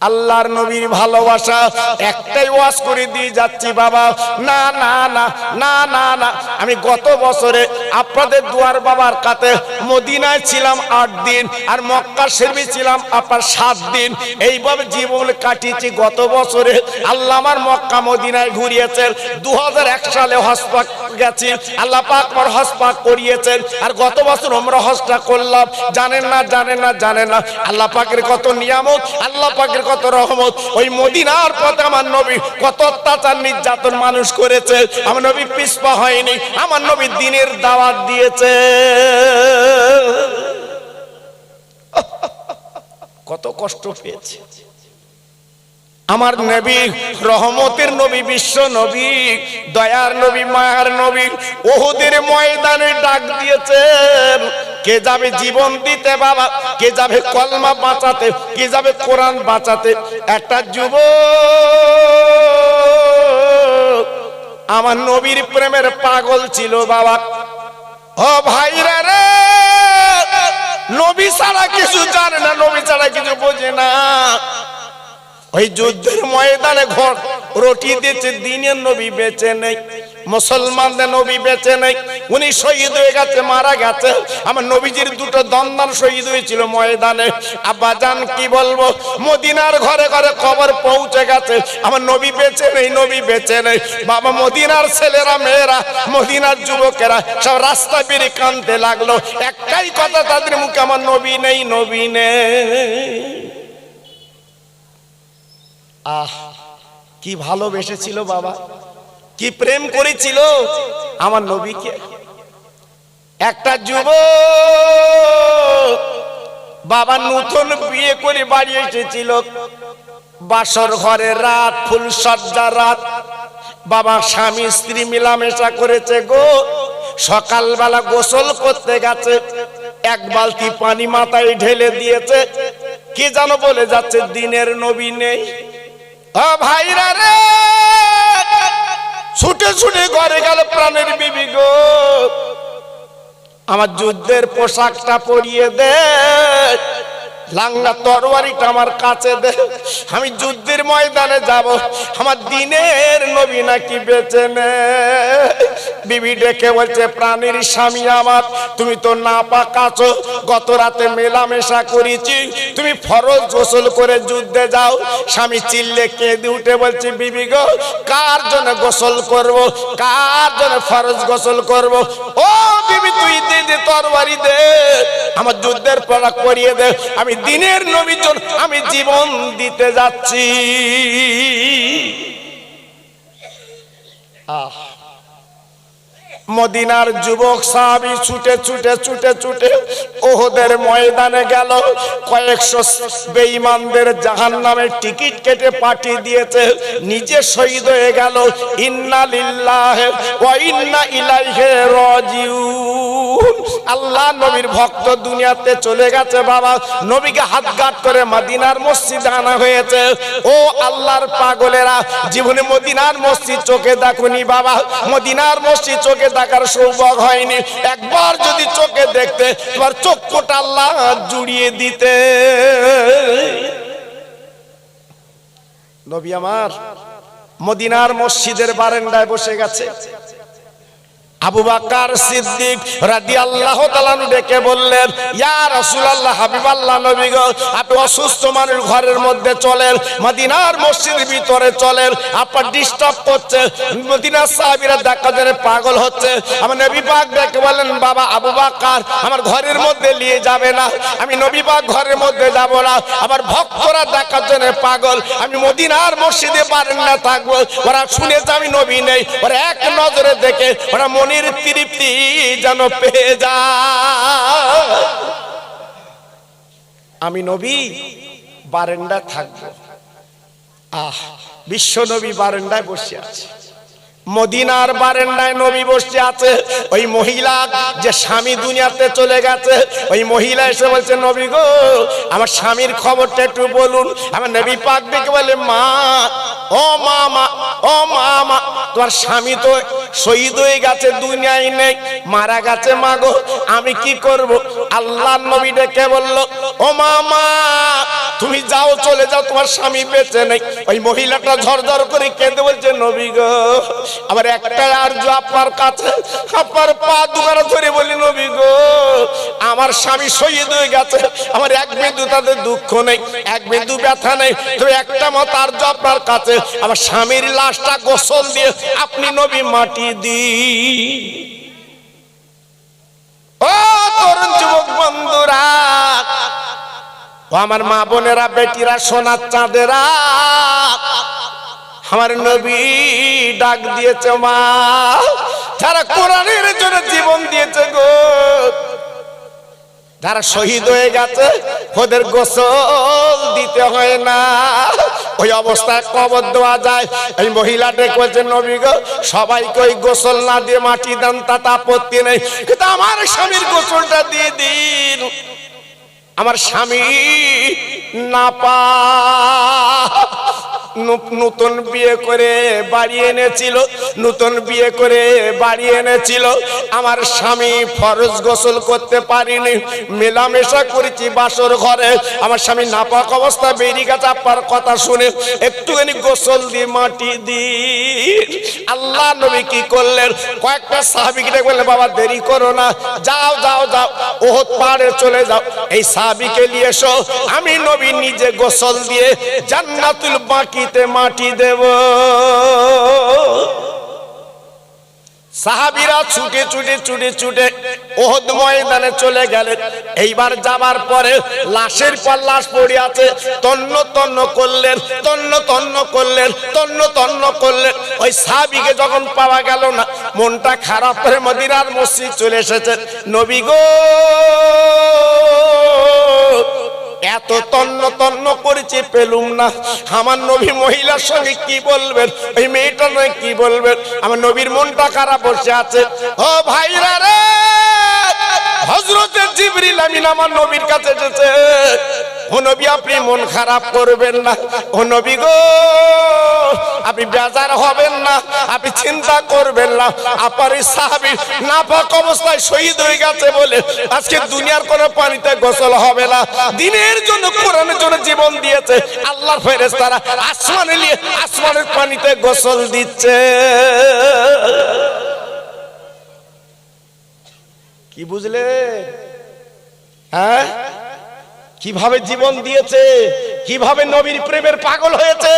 আল্লাহর নবীর ভালোবাসা, একটাই ওয়াজ করে দিয়ে যাচ্ছি বাবা। না না না না না না। আমি গত বছরে আপনাদের দুয়ার বাবার কাতে মদিনায় ছিলাম আট দিন আর মক্কা শরীফে ছিলাম আপনার সাত দিন। এইভাবে জীবন কাটিয়েছি গত বছরে। আল্লাহ আমার মক্কা মদিনায় ঘুরিয়েছেন। দু এক সালে হসপাক গেছি। আল্লাহ পাক আমার হসপাক করিয়েছেন। আর গত বছর আমরা হজটা করলাম। জানেন না জানেন না জানেন না। আল্লাহ পাকের কত নিয়ামত, আল্লাহ পাকের কত রহমত, ওই মদিনার পথে আমার নবী কত অত্যাচার নির্যাতন মানুষ করেছে। আমার নবী পিসপা হয়নি, আমার নবী দিনের দাওয়াত দিয়েছে। কত কষ্ট পেয়েছে। আমার নবী রহমতের নবী, বিশ্ব নবী, দয়ার নবী, মায়ার নবী, ওহুদের ময়দানে ডাক দিয়েছেন। কে যাবে জীবন দিতে বাবা? কে যাবে কলমা বাঁচাতে? কে যাবে কোরআন বাঁচাতে? একটা যুব আমার নবীর প্রেমের পাগল ছিল বাবা। ও ভাইরা রে, নবী ছাড়া কিছু জানে না, নবী ছাড়া কিছু বোঝে না। ওই যুদ্ধের ময়দানে ঘর, রুটি দিয়েছে, দিনের নবী বেঁচে নেই। মুসলমানদের নবী বেঁচে নেই। উনি শহীদ হয়ে গেছে, মারা গেছে। আমার নবীজির দুটো দন্দান শহীদ হয়েছিল ময়দানে। আব্বা জান, কি বলব? মদিনার ঘরে ঘরে খবর পৌঁছে গেছে। আমার নবী বেঁচে নেই, নবী বেঁচে নেই। বাবা মদিনার ছেলেরা, মেয়েরা, মদিনার যুবকেরা সব রাস্তা বেরিয়ে কানতে লাগল। একটাই কথা তাদের মুখে, আমার নবী নেই নবী নেই। আহ, কি ভালোবেসেছিল বাবা? কি প্রেম করেছিল? আমার নবীকে। একটা যুব বাবা নতুন বিয়ে করে বাড়ি এসেছিল। বাসর ঘরে রাত ফুল সজ্জা রাত। বাবা স্বামী, স্ত্রী মিলামেশা করেছে গো। সকালবেলা গোসল করতে গেছে। এক বালতি পানি মাথায় ঢেলে দিয়েছে। কি যেন বলে যাচ্ছে, দিনের নবী নেই। ভাইরা রে! ছুটে ছুটে ঘরে গেল প্রাণের বিবি গো। আমার যুদ্ধের পোশাকটা পরিয়ে দে। লাংলা তরবারিটা আমার কাছে দে। আমি যুদ্ধের ময়দানে যাব। আমার দিনের নবী নাকি বেঁচে নে। বিবি ডেকে বলছে, প্রাণীর স্বামী আমার, তুমি তো না পাকাছো গত রাতে মেলামেশা করেছি। তুমি ফরজ গোসল করে যুদ্ধে যাও। স্বামী চিল্লে কেঁদে উঠে বলছে, বিবি গো, কার জন্য গোসল করব? কার জন্য ফরজ গোসল করব? ও বিবি, তুই দে দে তরবারি দে। আমার যুদ্ধের পড়া করিয়ে দে। আমি দিনের নবীর জন্য আমি জীবন দিতে যাচ্ছি। আহ। মদিনার যুবক সাহাবি ছুটে ছুটে ছুটে ছুটে ওহদের ময়দানে গেল। কয়েকশো বেঈমানদের জাহান নামে টিকিট কেটে পাঠিয়ে দিয়েছে। নিজে শহীদ হয়ে গেল। ইন্না লিল্লাহ ওয়া ইন্না ইলাইহি রাজিউন। আল্লাহ নবীর ভক্ত দুনিয়াতে চলে গেছে বাবা। নবীকে হাত গাট করে মদিনার মসজিদ আনা হয়েছে। ও আল্লাহর পাগলেরা, জীবনে মদিনার মসজিদ চোখে দেখুনি বাবা। মদিনার মসজিদ চোখে দেখার সৌভাগ হয়নি। একবার যদি চোখে দেখতে তোমার চক্ষুটা আল্লাহ জুড়িয়ে দিতে। নবী আমার মদিনার মসজিদের বারেন্দায় বসে গেছে। আবু বাকার সিদ্দিক রাদিয়াল্লাহু তাআলা ডেকে বললেন, ইয়া রাসূলুল্লাহ, হাবিবাল্লাহ নবী আপনি অসুস্থ মানুষ ঘরের মধ্যে চলেন, মদিনার ভিতরে চলেন আপনার ডিস্টার্ব করছে, মদিনার সাহাবীরা দেখা পাগল হচ্ছে। আমার নবী ডেকে বলেন বাবা আবু বাকার আমার ঘরের মধ্যে নিয়ে যাবে না, আমি নবী ঘরের মধ্যে যাব না, আমার ভক্তরা দেখার জন্য পাগল, আমি মদিনার মসজিদে পারেন না থাকব, ওরা শুনেছে আমি নবী নেই, ওরা এক নজরে দেখে, ওরা মনির তৃপ্তি যেন পেয়ে যায় আমি নবী বারেন্ডা থাকব। আহ, বিশ্ব নবী বারেন্ডায় বসে আছে। মদিনার বারেন্ডায় নবী বসে আছে। ওই মহিলা যে স্বামী দুনিয়াতে চলে গেছে, ওই মহিলা এসে বলছে, নবী গো, আমার স্বামীর খবরটা একটু বলুন। আমার নবী পাক দেখে বলে, মা, ও মা মা, ও মা মা, তোমার স্বামী তো শহীদ হয়ে গেছে, দুনিয়ায় নেই, মারা গেছে মাগো, আমি কি করব? আল্লাহ নবী ডেকে বলল, ও মা মা তুমি যাও, চলে যাও, তোমার স্বামী বেঁচে নেই। ওই মহিলাটা ঝরঝর করে কেঁদে বলছে, নবী গো আবার একটা আর্য আপনার কাছে, আপনার পা দুবার ধরে বলি, নবী গো, আমার স্বামী শহীদ হয়ে গেছে, আমার এক বিন্দু তাদের দুঃখ নেই, এক বিন্দু ব্যথা নেই, তবে একটা মত আর্য আপনার কাছে, আমার স্বামীর লাশটা গোসল দিয়ে আপনি নবী মাটি দিন। ও তরুণ যুবক বন্ধুরা আমার মা বোনেরা, বেটিরা, সোনার চাঁদেরা, আমার নবী ডাক দিয়েছে মা। যারা কোরআনের জন্য জীবন দিয়েছে গো, যারা শহীদ হয়ে গেছে, ওদের গোসল দিতে হয় না। ওই অবস্থায় কবর দেওয়া যায়। এই মহিলাটা কয়েছে নবী গো, সবাইকে ওই গোসল না দিয়ে মাটি দেন, তাতে আপত্তি নেই। কিন্তু আমার স্বামীর গোসলটা দিয়ে দিন। আমার স্বামী না পা নতুন বিয়ে করে বাড়ি এনেছিল, নতুন বিয়ে করে বাড়ি এনেছিল। আমার স্বামী ফরজ গোসল করতে পারিনি, মেলামেশা করেছি বাসর ঘরে। আমার স্বামী নাপাক অবস্থা, বেরিয়ে গেছে আপনার কথা শুনে। একটুখানি গোসল দিয়ে মাটি দি আল্লাহ নবী কি করলেন? কয়েকটা সাহাবিকে ডেকে বললেন, বাবা, দেরি করো না। যাও যাও যাও। ওহত পাহাড়ে চলে যাও। এই সাহাবিকে নিয়ে এসো। আমি নবী নিজে গোসল দিয়ে জান্নাতুল বাকিতে মাটি দেব। সাহাবিরা ছুটে ছুটে ছুটে ছুটে ওহদ ময়দানে চলে গেলেন এইবার যাবার পরে লাশের পর লাশ পড়ে আছে। তন্ন তন্ন করলেন, তন্ন তন্ন করলেন, তন্ন তন্ন করলেন। ওই সাহাবিকে যখন পাওয়া গেল না, মনটা খারাপ করে মদিনার মসজিদ চলে এসেছে। নবী গো! এত তন্ন তন্ন করেছে পেলুম না। আমার নবী মহিলার সঙ্গে কি বলবেন? ওই মেয়েটা নয়, কি বলবেন? আমার নবীর মনটা খারাপ বসে আছে। ও ভাইরা রে! হজরতের জিবরিল আমিন আমার নবীর কাছে এসেছে। ও নবী, আপনি মন খারাপ করবেন না। ও নবী গো, আপনি বেজার হবেন না, আপনি চিন্তা করবেন না। আপনার এই সাহাবি নাপাক অবস্থায় শহীদ হয়ে গেছে বলে আজকে দুনিয়ার কোন পানিতে গোসল হবে না। দিনের জন্য, কোরআনের জন্য জীবন দিয়েছে। আল্লাহর ফেরেশতারা আসমানে নিয়ে আসমানের পানিতে গোসল দিচ্ছে। কি বুঝলে হ্যাঁ? কীভাবে জীবন দিয়েছে? কীভাবে নবীর প্রেমের পাগল হয়েছে?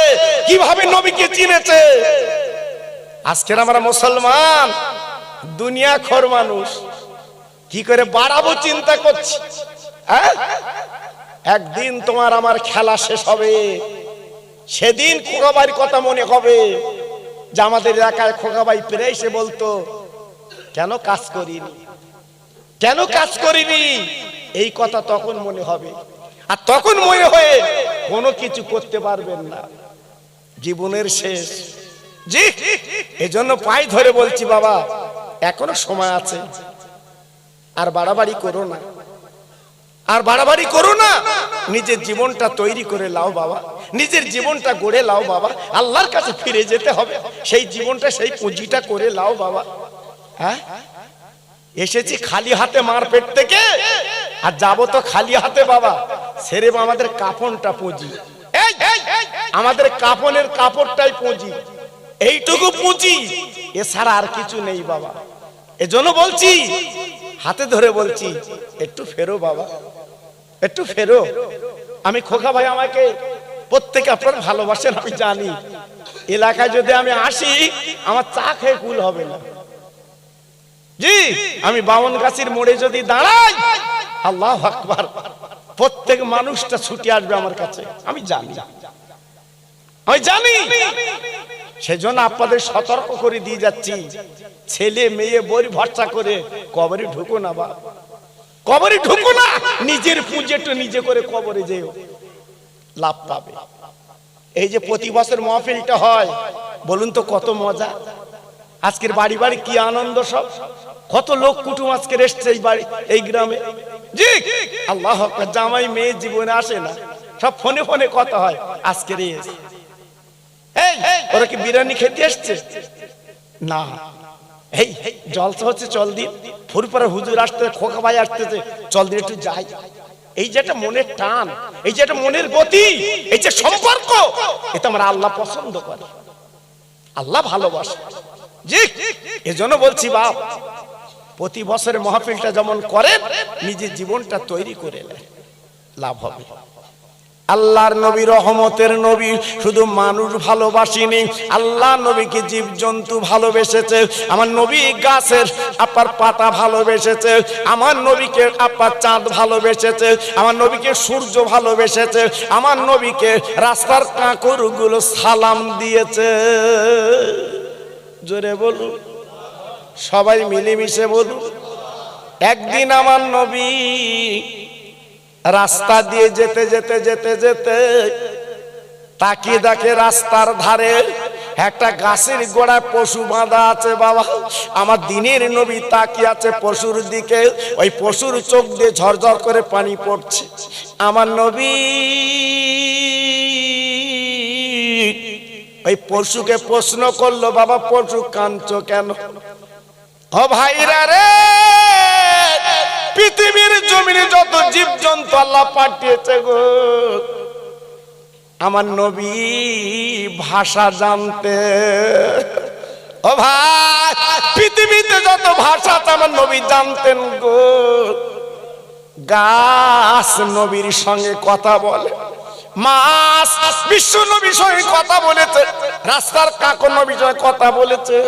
কীভাবে নবীকে চিনেছে? আজকের আমরা মুসলমান, দুনিয়া খোর মানুষ, কি করে বাড়াবো চিন্তা করছি? হ্যাঁ? একদিন তোমার আমার খেলা শেষ হবে। সেদিন খোকাবাইর কথা মনে হবে। যে আমাদের এলাকায় খোকাবাই পেরে এসে বলতো, কেন কাজ করিনি? কেন কাজ করিনি? এই কথা তখন মনে হবে। আর তখন মনে হয়ে কোনো কিছু করতে পারবেন না। জীবনের শেষ। জি, এজন্য পাই ধরে বলছি, বাবা, এখনও সময় আছে। আর বাড়াবাড়ি করো না। আর বাড়াবাড়ি করো না। নিজের জীবনটা তৈরি করে লাও, বাবা। নিজের জীবনটা গড়ে লাও, বাবা। আল্লাহর কাছে ফিরে যেতে হবে। সেই জীবনটা, সেই পুঁজিটা করে লাও, বাবা। হ্যাঁ? এসেছি খালি হাতে মার পেট থেকে। আর যাব তো খালি হাতে, বাবা। সেরে আমাদের কাফনটা পুঁজি। আমাদের কাফনের কাপড়টাই পুঁজি। এইটুকু পুঁজি। এছাড়া আর কিছু নেই, বাবা। এজন্য বলছি, হাতে ধরে বলছি, একটু ফেরো, বাবা। একটু ফেরো। আমি খোকা ভাই, আমাকে প্রত্যেকে আপনার ভালোবাসেন, আমি জানি। এলাকায় যদি আমি আসি, আমার চা খেয়ে কুল হবে না। জি, আমি বামন গাছির মোড়ে যদি দাঁড়াই, আল্লাহ আকবার, প্রত্যেক মানুষটা ছুটে আসবে আমার কাছে। আমি জানি। আমি জানি। সেজন্য আপনাদের সতর্ক করে দিয়ে যাচ্ছি। ছেলে, মেয়ে বই ভরসা করে কবরে ঢুকো না বা। কবরে ঢুকো না, নিজের পুঁজে একটু নিজে করে কবরে যেও। লাভ পাবে। এই যে প্রতি বছর মহফিলটা হয়, বলুন তো কত মজা। আজকের বাড়ি বাড়ি কি আনন্দ সব। কত লোক কুটুম আজকের এসছে এই বাড়ি, এই গ্রামে। জি, আল্লাহ জামাই মেয়ে জীবনে আসে না। সব ফোনে ফোনে কথা হয় এসে। ওরা কি বিরিয়ানি খেতে এসছে? না। এই জলসা হচ্ছে চল দিন ফুরপাড়া হুজুর আসতে, খোকা ভাই আসতেছে, চল দিন একটু যাই। এই যে একটা মনের টান, এই যে একটা মনের গতি, এই যে সম্পর্ক, এটা আমরা আল্লাহ পছন্দ করে। আল্লাহ ভালোবাসে। জি, এজন্য বলছি বাপ প্রতি বছরের মহাফিলটা যেমন করেন নিজের জীবনটা তৈরি করে লাভ হবে। আল্লাহর নবী রহমতের নবী, শুধু মানুষ ভালোবাসিনি। আল্লাহ নবীকে জীবজন্তু ভালোবেসেছে, আমার নবী গাছের আপার পাতা ভালোবেসেছে, আমার নবীকে আপার চাঁদ ভালোবেসেছে, আমার নবীকে সূর্য ভালোবেসেছে, আমার নবীকে রাস্তার কাঁকরগুলো সালাম দিয়েছে। জোরে বলুন। সবাই মিলেমিশে বলুন, একদিন আমার নবী রাস্তা দিয়ে যেতে যেতে যেতে যেতে তাকিয়ে দেখে রাস্তার ধারে একটা গাছের গোড়ায় পশু বাঁধা আছে বাবা। আমার দিনের নবী তাকিয়ে আছে পশুর দিকে, ওই পশুর চোখ দিয়ে ঝরঝর করে পানি পড়ছে। আমার নবী ওই পশুকে প্রশ্ন করল, বাবা, পশু কাঁদছ কেন? ও রে, পৃথিবীর জমিনে যত জীব জন্তু আল্লাহ পাঠিয়েছে গো। আমার নবী ভাষা জানতে। ও ভাই, পৃথিবীতে যত ভাষা আমার নবী জানতেন গো। গাছ নবীর সঙ্গে কথা বলে, মাছ বিশ্ব নবীর সঙ্গে কথা বলেছে, রাস্তার কাকর নবীর সঙ্গে কথা বলেছে।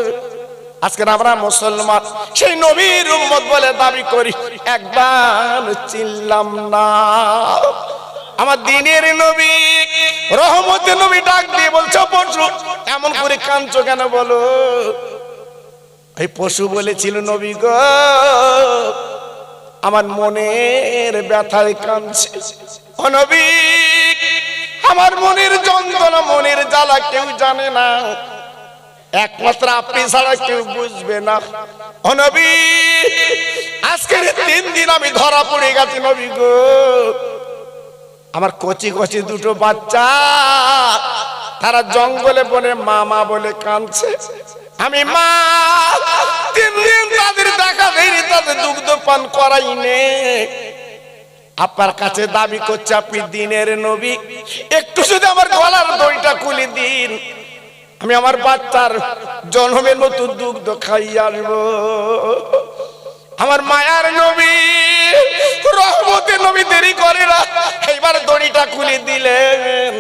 আজকে আমরা মুসলমান, সেই নবীর উম্মত বলে দাবি করি, একবার চিনলাম না। আমার দিনের নবী রহমতের নবী ডাক দিয়ে বলছো, পশু, এমন করে কাঁদছো কেন বলো? এই পশু বলেছিল, নবী গো, আমার মনের ব্যথায় কাঁদছে। ও নবী, আমার মনের যন্ত্রণা, মনের জ্বালা কেউ জানে না। একমাত্র আপনি ছাড়া কেউ বুঝবে না। ও নবী, আজকের তিন দিন আমি ধরা পড়ে গেছি নবী গো। আমার কচি কচি দুটো বাচ্চা, তারা জঙ্গলে বনে মামা বলে কাঁদছে। আমি মা, তিন দিন তাদের দেখা দেয়নি, তাদের দুগ্ধ পান করাই নে। আপনার কাছে দাবি করছে আপনি দিনের নবী। একটু যদি আমার গলার দইটা খুলে দিন। আমি আমার বাচ্চার জন্মের মতো দুগ্ধ খাই আসব আমার মায়ার নবী, রহমতের নবী দেরি করে না। এইবার দড়িটা খুলে দিলেন।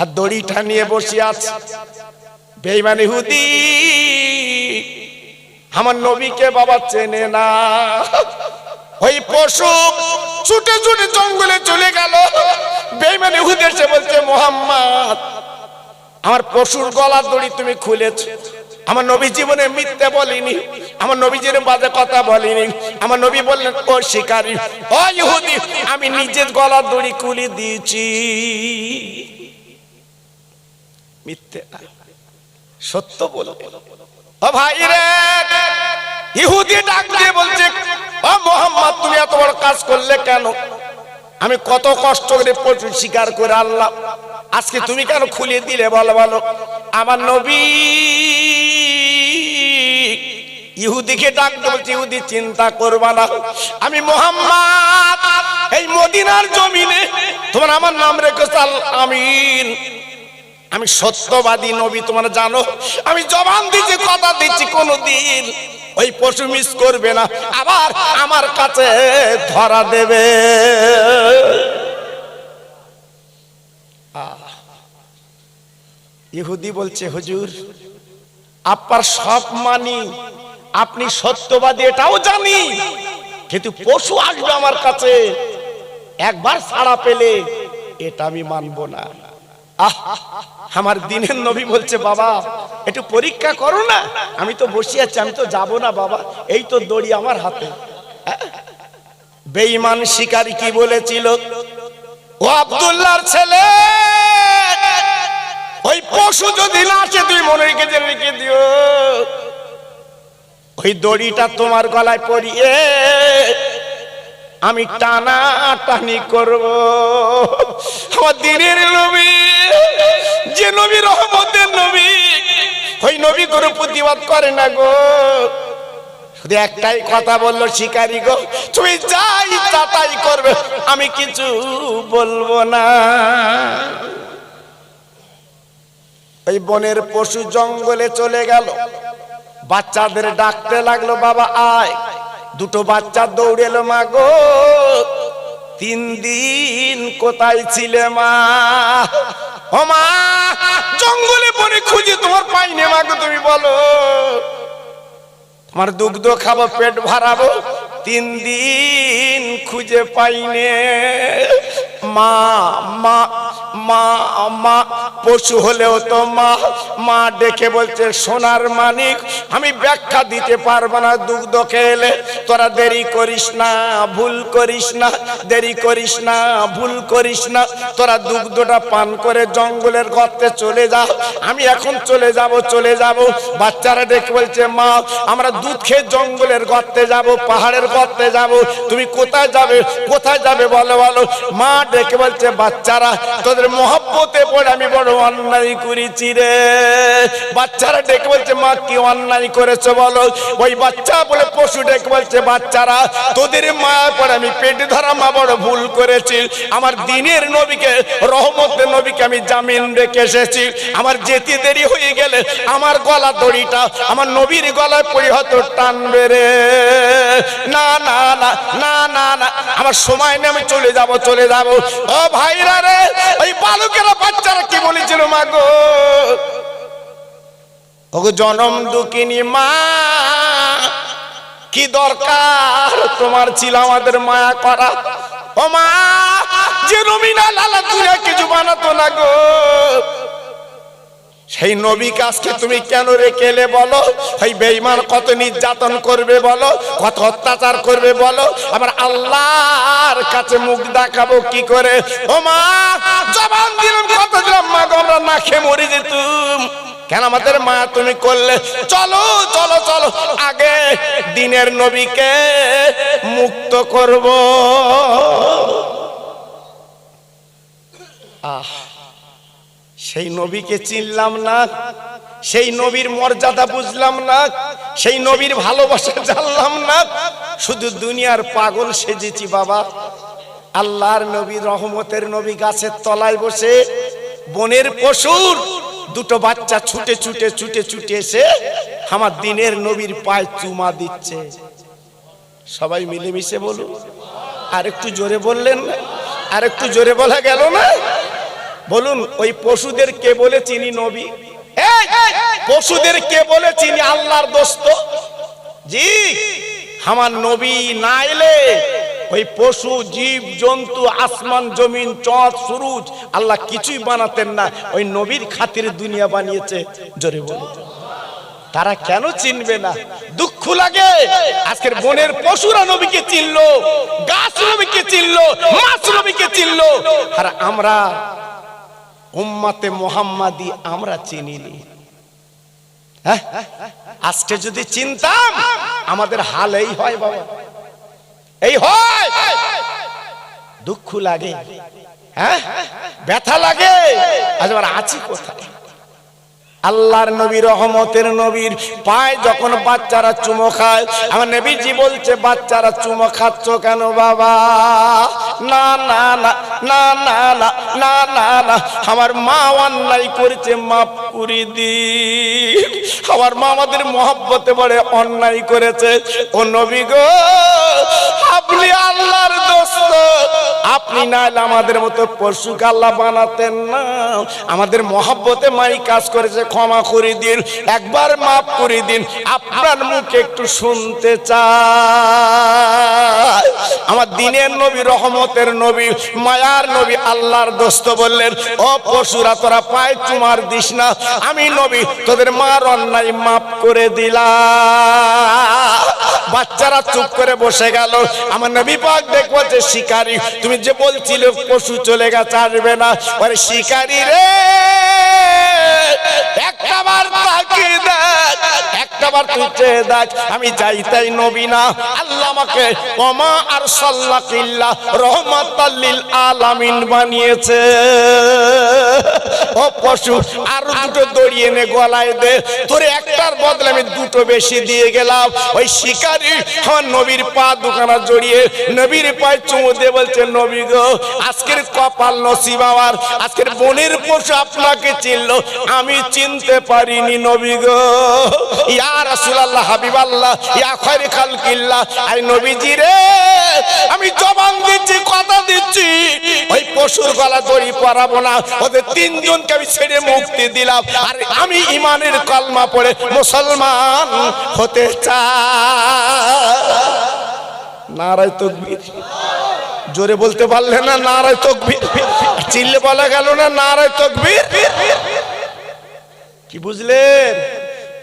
আর দড়িটা নিয়ে বসে আছে। বেইমানি হুদি আমার নবীকে বাবা চেনে না। ওই পশু ছুটে ছুটে জঙ্গলে চলে গেল। বেইমানি হুদি এসে বলছে, মোহাম্মদ আমার পশুর গলার দড়ি তুমি খুলেছ। আমার নবী জীবনে মিথ্যে বলিনি। আমার নবীজির বাজে কথা বলিনি। আমার নবী বললেন, ও শিকারী, ও ইহুদি, আমি নিজের গলার দড়ি খুলে দিয়েছি। মিথ্যে সত্য বলো। ও ভাই রে, ইহুদি ডাক দিয়ে বলছে, ও মোহাম্মদ, তুমি এত বড় কাজ করলে কেন? আমি কত কষ্ট করে পশু শিকার করে আনলাম আজকে তুমি কেন খুলে দিলে বলো বলো। আমার নবী ইহুদিকে ডাক বলছি ইহুদি চিন্তা করবা না। আমি মোহাম্মদ, এই মদিনার জমিনে তোমার আমার নাম রেখেছ আমিন। আমি সত্যবাদী নবী, তোমরা জানো। আমি জবান দিচ্ছি কথা দিচ্ছি কোনোদিন। ওই পশু মিস করবে না, আবার আমার কাছে ধরা দেবে। ইহুদি বলছে, হুজুর, আপনার সব মানি, আপনি সত্যবাদী, এটাও জানি, কিন্তু পশু আসবে আমার কাছে, একবার ছাড়া পেলে, এটা আমি মানবো না। আমার দিনের নবী বলছে, বাবা, একটু পরীক্ষা করো না। আমি তো বসে আছি, আমি তো যাব না, বাবা। এই তো দড়ি আমার হাতে। হ্যাঁ? বেঈমান শিকারী কি বলেছিল? ও আব্দুল্লাহর ছেলে! ওই পশু যদি না আসে তুই মনে রেখে রেখে দিও। ওই দড়িটা তোমার গলায় পরিয়ে আমি টানা টানি করব। আমার দিনের নবী, যে নবী রহমতের নবী, ওই নবী করে প্রতিবাদ করে না গো। একটাই কথা বলল শিকারি গো, তুমি যাই তাই করবে, আমি কিছু বলব না। ওই বনের পশু জঙ্গলে চলে গেল। বাচ্চাদের ডাকতে লাগল, বাবা, আয়। দুটো বাচ্চা দৌড়ে এলো মা গো তিন দিন কোথায় ছিলে মা? ও মা, জঙ্গলে পরে খুঁজে তোমার পাইনে মা গো তুমি বলো। তোমার দুগ্ধ খাব, পেট ভরাবো। তিন দিন খুঁজে পাইনে। মা মা মা মা, পশু হলেও তো মা। মা ডেকে বলছে, সোনার মানিক, আমি ব্যাখ্যা দিতে পারব না দুগ্ধ খেলে। তোরা দেরি করিস না, ভুল করিস না, দেরি করিস না, ভুল করিস না। তোরা দুগ্ধটা পান করে জঙ্গলের গর্তে চলে যা। আমি এখন চলে যাব চলে যাব। বাচ্চারা ডেকে বলছে, মা, আমরা দুধ খেয়ে জঙ্গলের গর্তে যাব, পাহাড়ের গর্তে যাব। তুমি কোথায় যাবে কোথায় যাবে বলো বলো। মা ডেকে বলছে, বাচ্চারা, তোদের মহব্বতে পড়ে আমি বড় অন্যায় করেছি রে। বাচ্চারা ডেকে বলছে, মা, কি অন্যায় করেছ বলো। ওই বাচ্চা বলে পশু ডেকে বলছে, বাচ্চারা, তোদের মায়া পড়ে, আমি পেটে ধরা মা বড় ভুল করেছি। আমার দিনের নবীকে, রহমতের নবীকে আমি জামিন রেখে এসেছি। আমার যেতে দেরি হয়ে গেলে আমার গলা দড়িটা, আমার নবীর গলায় পড়ি হয়তো টানবে রে। না না না না না, আমার সময় নেই, আমি চলে যাব চলে যাব। ও ভাইরা রে, ওই বালুকেরা বাচ্চারা কি বলেছিল মা গো? ওগো জনম দুঃখিনী মা, কি দরকার তোমার ছিল আমাদের মায়া করা? ও মা, যে রমিনা লালা তুই কিছু বানাতো না গো। সেই নবী কাজকে তুমি কেন রেখে এলে বলো? সেই বেঈমান কত নির্যাতন করবে বলো? কত অত্যাচার করবে বলো? আবার আল্লাহর কাছে মুখ দেখাবো কি করে? ও মা, জবান দিলাম কত দিলাম মা আমরা না খেয়ে মরে যেতুম। কেন আমাদের মা তুমি করলে? চলো চলো চলো, আগে দিনের নবীকে মুক্ত করব। আহ। সেই নবীকে চিনলাম না, সেই নবীর মর্যাদা বুঝলাম না, সেই নবীর ভালোবাসা জানলাম না, শুধু দুনিয়ার পাগল সেজেছি বাবা। আল্লাহর নবী রহমতের নবী গাছের তলায় বসে, বনের পশুর দুটো বাচ্চা ছুটে ছুটে ছুটে ছুটে এসে আমার দিনের নবীর পায়ে চুমা দিচ্ছে। সবাই মিলেমিশে বলুন, আর একটু জোরে বললেন না? আর একটু জোরে বলা গেল না? বলুন, ওই পশুদের কে বলে চিনি নবী? পশুদের কে বলে চিনি আল্লাহর দোস্ত? জি, আমার নবী না এলে ওই পশু, জীব, জন্তু, আসমান, জমিন চঁদ সুরুজ, আল্লাহ কিছুই বানাতেন না। ওই নবীর খাতির দুনিয়া বানিয়েছে। জোরে বলুন। তারা কেন চিনবে না? দুঃখ লাগে। আজকের বনের পশুরা নবীকে চিনলো, গাছ নবীকে চিনলো, মাছ নবীকে চিনলো। আর আমরা উম্মাতে মোহাম্মাদি আমরা চিনিনি হ্যাঁ? আজকে যদি চিনতাম, আমাদের হাল এই হয় বাবা। এই হয়। দুঃখ লাগে। হ্যাঁ? ব্যথা লাগে। আজ আবার আছি কোথায়? আল্লাহর নবী, রহমতের নবীর পায় যখন বাচ্চারা চুমো খায়, আমার নবীজি বলছে, বাচ্চারা চুমো খাচ্ছ কেন বাবা? না না না না না না না না না, আমার মা অন্যায় করেছে, মাফ করে দি আমার মা আমাদের মহব্বতে বলে, অন্যায় করেছে। ও নবী গো আমাদের মতো বানাতেন না। আমাদের মহব্বতে মাই কাজ করেছে, ক্ষমা করে দিন, একবার মাফ করে দিন, আপনার মুখে একটু শুনতে চাই। আমার দিনের নবী, রহমতের নবী, মায়ার নবী, আল্লাহর দোস্ত বললেন, ও পশুরা, তোরা পায় তোমার দিস না। আমি নবী, তোদের মার অন্যায় মাফ করে দিলাম। বাচ্চারা চুপ করে বসে গেল। আমার নবী পাক দেখব যে শিকারি। তুমি যে বলছিলে, পশু চলে গেছে, আসবে না। পরে শিকারি রে! একটাবার তাকিয়ে দেখ একটাবার তুই চেয়ে দেখ। আমি যাই তাই নবী না। আল্লাহ আমাকে কমা আর সাল্লাকিল্লা রহমাতাল্লিল আলামিন বানিয়েছে। ও পশু, আর দুটো দড়িয়ে নে গলায় দে। তোর একটার বদলে আমি দুটো বেশি দিয়ে গেলাম। ওই শিকারি আমার নবীর পা দুখানা জড়িয়ে, নবীর পায়ে চুমু দিয়ে বলছে, নবী গো, আজকের কপাল নসিব আমার। আজকের বনের পশু আপনাকে চিনলো, আমি চিনতে পারিনি, নবী গো। ইয়া রাসূলুল্লাহ, হাবিবাল্লাহ, ইয়া খয়রে খালকিল্লাহ। আই নবীজি রে, আমি জবান দিচ্ছি, কথা দিচ্ছি। ওই পশুর গলা দড়ি পরাবো না, ওদের তিনজনকে আমি ছেড়ে মুক্তি দিলাম। আর আমি ইমানের কলমা পড়ে মুসলমান হতে চাই। নারায় তকবীর। জোরে বলতে পারলে না নারায় তকবীর? চিল্লে বলা গেল না নারায় তকবীর? কি বুঝলেন?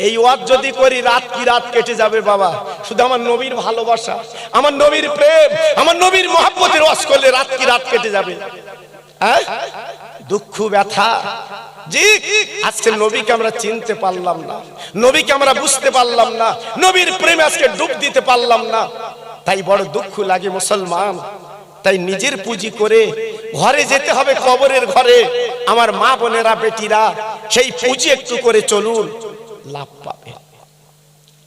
এই ওয়াজ যদি করি, রাত কি রাত কেটে যাবে বাবা? শুধু আমার নবীর ভালোবাসা, আমার নবীর প্রেম, আমার নবীর মহাব্বতের ওয়াজ করলে রাত কি রাত কেটে যাবে? দুঃখ, ব্যথা। জি, আজকে নবীকে আমরা চিনতে পারলাম না। নবীকে আমরা বুঝতে পারলাম না। নবীর প্রেমে আজকে ডুব দিতে পারলাম না। তাই বড় দুঃখ লাগে মুসলমান। তাই নিজের পুঁজি করে ঘরে যেতে হবে কবরের ঘরে। আমার মা বোনেরা, বেটিরা, সেই পুঁজি একটু করে চলুন। লাভ পাবে।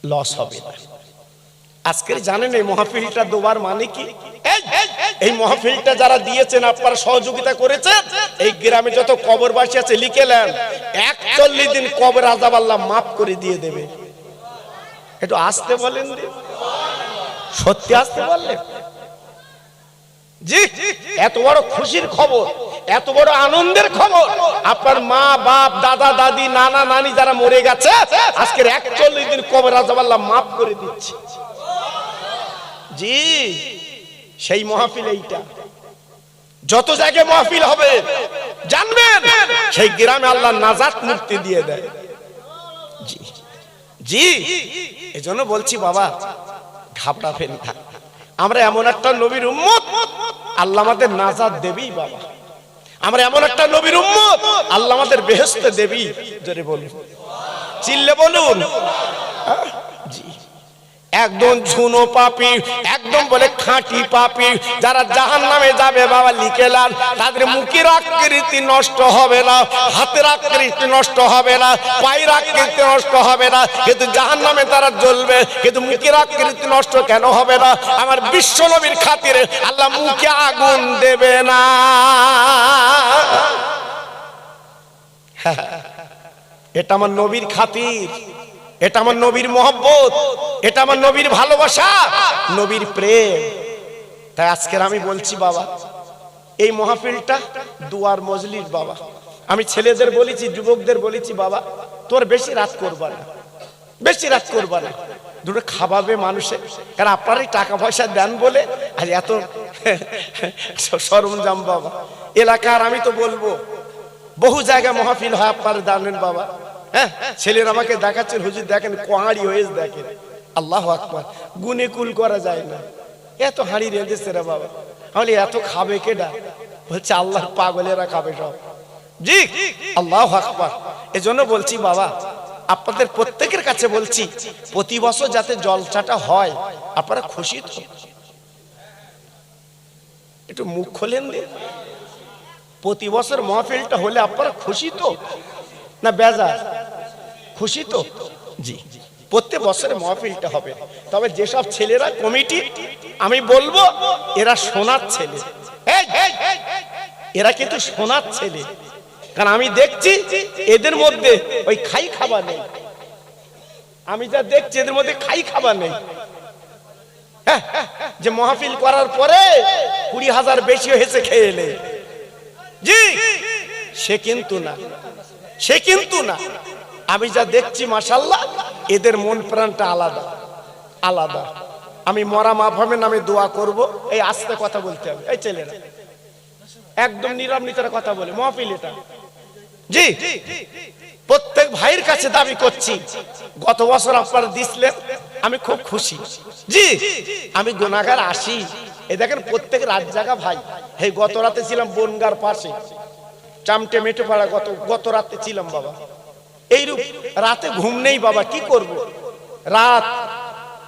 লস হবে না। আজকের জানেন এই মহাফিলটা দেওয়ার মানে কি? এই- মহাফিলটা যারা দিয়েছেন, আপনারা সহযোগিতা করেছেন? এই গ্রামে যত কবরবাসী আছে, লিখে নেন, একচল্লিশ দিন কবর আজাব আল্লাহ মাফ করে দিয়ে দেবে। একটু আসতে বলেন সত্যি আসতে বললেন? জি, এত বড় খুশির খবর, এত বড় আনন্দের খবর। আপনার মা, বাপ, দাদা, দাদি, নানা, নানি যারা মরে গেছে, আজকের একচল্লিশ দিন কবর আজাব আল্লাহ মাফ করে দিচ্ছে। জি, সেই মহাফিল এইটা। যত জায়গায় মহাফিল হবে, জানবেন, সেই গ্রামে আল্লাহ নাজাত মুক্তি দিয়ে দেয়। জি জি, এজন্য বলছি বাবা ঘাবড়াবেন না। আমরা এমন একটা নবীর উম্মত, আল্লাহ আমাদের নাজাত দেবেই বাবা। আমরা এমন একটা নবীর উম্মত, আল্লাহ আমাদের বেহেস্তে দেবী জোরে বলুন। চিল্লে বলুন। হ্যাঁ? একদম ঝুনো পাপি, একদম বলে খাঁটি পাপি। যারা জাহান নামে যাবে বাবা লিখেলাম তাদের মুখের আকৃতি নষ্ট হবে না, হাতের আকৃতি নষ্ট হবে না, পায়ের আকৃতি নষ্ট হবে না। কিন্তু জাহান নামে তারা জ্বলবে, কিন্তু মুখের আকৃতি নষ্ট কেন হবে না? আমার বিশ্ব নবীর খাতিরে আল্লাহ মুখে আগুন দেবে না। এটা আমার নবীর খাতির। এটা আমার নবীর মহব্বত, এটা আমার নবীর ভালোবাসা, নবীর প্রেম। তাই আজকের আমি বলছি, বাবা, এই মহাফিলটা দুয়ার মজলির বাবা। আমি ছেলেদের বলেছি, যুবকদের বলেছি, বাবা, তোর বেশি রাত করবা না, বেশি রাত করবা না। দুটো খাওয়াবে মানুষে, কারণ আপনারই টাকা পয়সা দেন বলে আর এত সরঞ্জাম, বাবা। এলাকার আমি তো বলব, বহু জায়গায় মহাফিল হয় আপনার জানেন বাবা। হ্যাঁ ছেলের আমাকে দেখাচ্ছেন হুজুর দেখেন কোহাড়ি হয়ে দেখেন। আল্লাহ আকবার। গুনে কুল করা যায় না। এত হাঁড়ি রেঁধেছে রে বাবা। তাহলে এত খাবে কেডা? বলছে আল্লাহ পাগলেরা খাবে সব। জি, আল্লাহ আকবার। এজন্য বলছি বাবা, আপনাদের প্রত্যেকের কাছে বলছি, প্রতি বছর যাতে জলসাটা হয়, আপনারা খুশি তো? একটু মুখ খোলেন প্রতি বছর মহফিলটা হলে আপনারা খুশি তো? না, বেজার। খুশি তো? জি। প্রত্যেক বছরে মহফিলটা হবে। তবে যেসব ছেলেরা কমিটি আমি বলব এরা সোনার ছেলে। এরা কিন্তু সোনার ছেলে। কারণ আমি দেখছি এদের মধ্যে ওই খাই খাবার নেই। আমি যা দেখছি এদের মধ্যে খাই খাবার নেই। হ্যাঁ, হ্যাঁ, যে মহাফিল করার পরে কুড়ি হাজার বেশি হয়েছে খেয়ে এলে জি। সে কিন্তু না। সে কিন্তু না। আমি যা দেখছি মাসাল্লাহ এদের মন প্রাণটা আলাদা আলাদা। আমি মরা মাফামের নামে দোয়া করব, এই আস্তে কথা বলতে হবে। এই ছেলেরা, একদম নীরব নিতার কথা বলে, মহফিল এটা। জি, প্রত্যেক ভাইয়ের কাছে দাবি করছি, গত বছর আপনারা দিছিলেন, আমি খুব খুশি। জি, আমি গোনাগার আসি। এ দেখেন, প্রত্যেক রাত জায়গা ভাই হে গত রাতে ছিলাম বনগার পাশে। চামটে মেটে পাড়া গত গত রাতে ছিলাম বাবা। এইরূপ রাতে ঘুম নেই বাবা, কি করব? রাত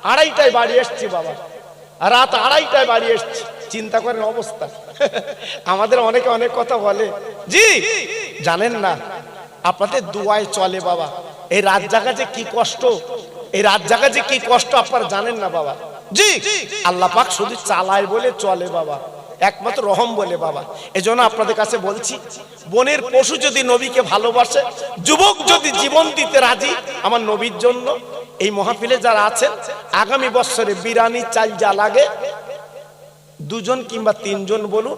আড়াইটায় বাড়ি এসছি বাবা। রাত আড়াইটায় বাড়ি এসছি। চিন্তা করেন অবস্থা। আমাদের অনেকে অনেক কথা বলে। জি, জানেন না, আপনাদের দুয়ায় চলে বাবা। এই রাত জাগা যে কি কষ্ট, এই রাত জাগা যে কি কষ্ট আপনারা জানেন না বাবা। জি, আল্লাহ পাক শুধু চালায় বলে চলে বাবা। একমাত্র রহম বলে বাবা। এজন্য আপনাদের কাছে বলছি, বনের পশু যদি নবীকে ভালোবাসে, যুবক যদি জীবন দিতে রাজি, আমার নবীর জন্য এই মহাফিলে যারা আছেন, আগামী বছরে বিরানি, চাল যা লাগে, দুজন কিংবা তিনজন বলুন